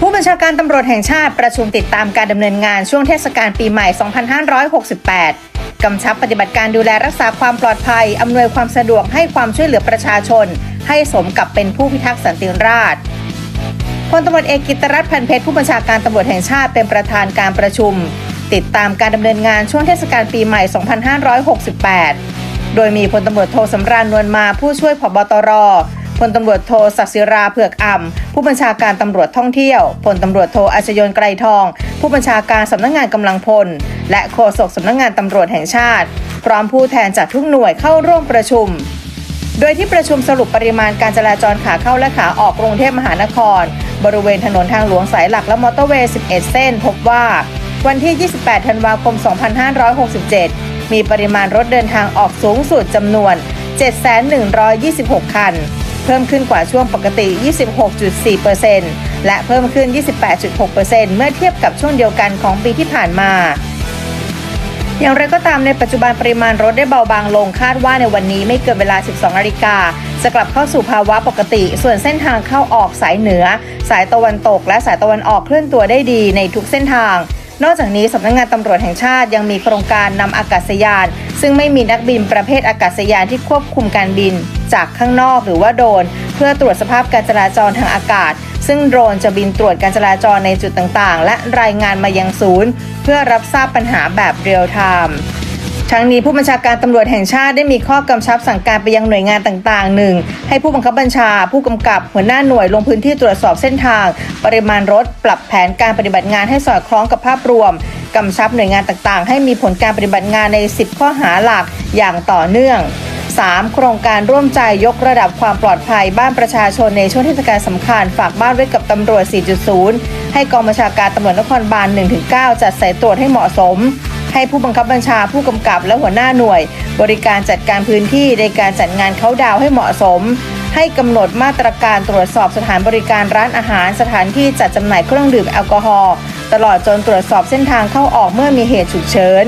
ผู้บัญชาการตำรวจแห่งชาติประชุมติดตามการดำเนินงานช่วงเทศกาลปีใหม่ 2568 กำชับปฏิบัติการดูแลรักษาความปลอดภัย อำนวยความสะดวกให้ความช่วยเหลือประชาชน ให้สมกับเป็นผู้พิทักษ์สันติราษฎร์พลตำรวจเอกกิตรัตน์พันเพชรผู้บัญชาการตำรวจแห่งชาติเป็นประธานการประชุม ติดตามการดำเนินงานช่วงเทศกาลปีใหม่ 2568 โดยมีพลตำรวจโทสำราญนวลมาผู้ช่วยผบตร พลตำรวจโทศักศิราเผือกอ่ำผู้บัญชาการตำรวจท่องเที่ยวพลตำรวจโทอัชยนไกรทอง ผู้บัญชาการสำนักงงานกำลังพล และโฆษกสำนักงงานตำรวจแห่งชาติ พร้อมผู้แทนจากทุกหน่วยเข้าร่วมประชุม โดยที่ประชุมสรุปปริมาณการจราจรขาเข้าและขาออกกรุงเทพมหานคร บริเวณถนนทางหลวงสายหลักและมอเตอร์เวย์ 11 เส้น พบว่า วันที่ 28 ธันวาคม 2567 มีปริมาณรถเดินทางออกสูงสุดจำนวน 7,126 คัน เพิ่มขึ้นกว่าช่วงปกติ 26.4%และเพิ่มขึ้น 28.6%เมื่อเทียบกับช่วงเดียวกันของปีที่ผ่านมาอย่างไรก็ตามในปัจจุบันปริมาณรถได้เบาบางลงคาดว่าในวันนี้ไม่เกินเวลา 12 นาฬิกา จะกลับเข้าสู่ภาวะปกติ ส่วนเส้นทางเข้าออกสายเหนือ สายตะวันตก และสายตะวันออกเคลื่อนตัวได้ดีในทุกเส้นทาง นอกจากนี้สำนักงงานตำรวจแห่งชาติยังมีโครงการนำอากาศยาน ซึ่งไม่มีนักบินประเภทอากาศยานที่ควบคุมการบิน จากข้างนอกหรือว่าโดน เพื่อตรวจสภาพการจราจรทางอากาศ ซึ่งโดรนจะบินตรวจการจราจรในจุดต่างๆ และรายงานมายังศูนย์ เพื่อรับทราบปัญหาแบบเรียลไทม์ ทั้งนี้ผู้บัญชาการตำรวจแห่งชาติได้มีข้อกำชับสั่งการไปยังหน่วยงานต่างๆหนึ่งให้ผู้บังคับบัญชา ผู้กำกับหัวหน้าหน่วยลงพื้นที่ตรวจสอบเส้นทาง ปริมาณรถ ปรับแผนการปฏิบัติงานให้สอดคล้องกับภาพรวมกำชับหน่วยงานต่างๆ ให้มีผลการปฏิบัติงานใน 10 ข้อหาหลักอย่างต่อเนื่อง 3. โครงการร่วมใจยกระดับความปลอดภัยบ้านประชาชนในช่วงเทศกาลสำคัญ ฝากบ้านไว้กับตำรวจ 4.0 ให้กองบัญชาการตำรวจนครบาล 1-9 จัดสายตรวจให้เหมาะสม ให้ผู้บังคับบัญชาผู้กำกับและหัวหน้าหน่วย บริการจัดการพื้นที่ในการจัดงานเขาดาวให้เหมาะสม ให้กำหนดมาตรการตรวจสอบสถานบริการร้านอาหาร สถานที่จัดจำหน่ายเครื่องดื่มแอลกอฮอล์ตลอดจนตรวจสอบเส้นทางเข้าออกเมื่อมีเหตุฉุกเฉิน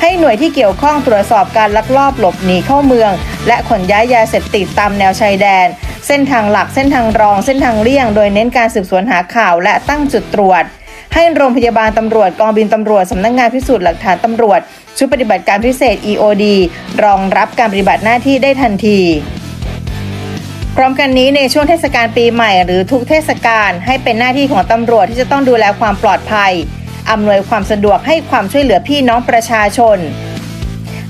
ให้หน่วยที่เกี่ยวข้องตรวจสอบการลักลอบหลบหนีเข้าเมือง และขนย้ายยาเสพติดตามแนวชายแดน เส้นทางหลักเส้นทางรอง เส้นทางเลี่ยง โดยเน้นการสืบสวนหาข่าวและตั้งจุดตรวจ ให้โรงพยาบาลตำรวจกองบินตำรวจสำนักงงานพิสูจน์หลักฐานตำรวจ ชุดปฏิบัติการพิเศษ EOD รองรับการปฏิบัติหน้าที่ได้ทันทีพร้อมกันนี้ในช่วงเทศกาลปีใหม่หรือทุกเทศกาลให้เป็นหน้าที่ของตำรวจที่จะต้องดูแลความปลอดภัยอำนวยความสะดวกให้ความช่วยเหลือพี่น้องประชาชน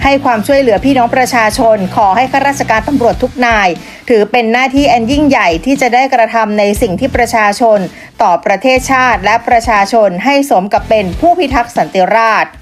ให้ความช่วยเหลือพี่น้องประชาชน ขอให้ข้าราชการตำรวจทุกนาย ถือเป็นหน้าที่อันยิ่งใหญ่ที่จะได้กระทำในสิ่งที่ประชาชน ต่อประเทศชาติและประชาชนให้สมกับเป็นผู้พิทักษ์สันติราษฎร์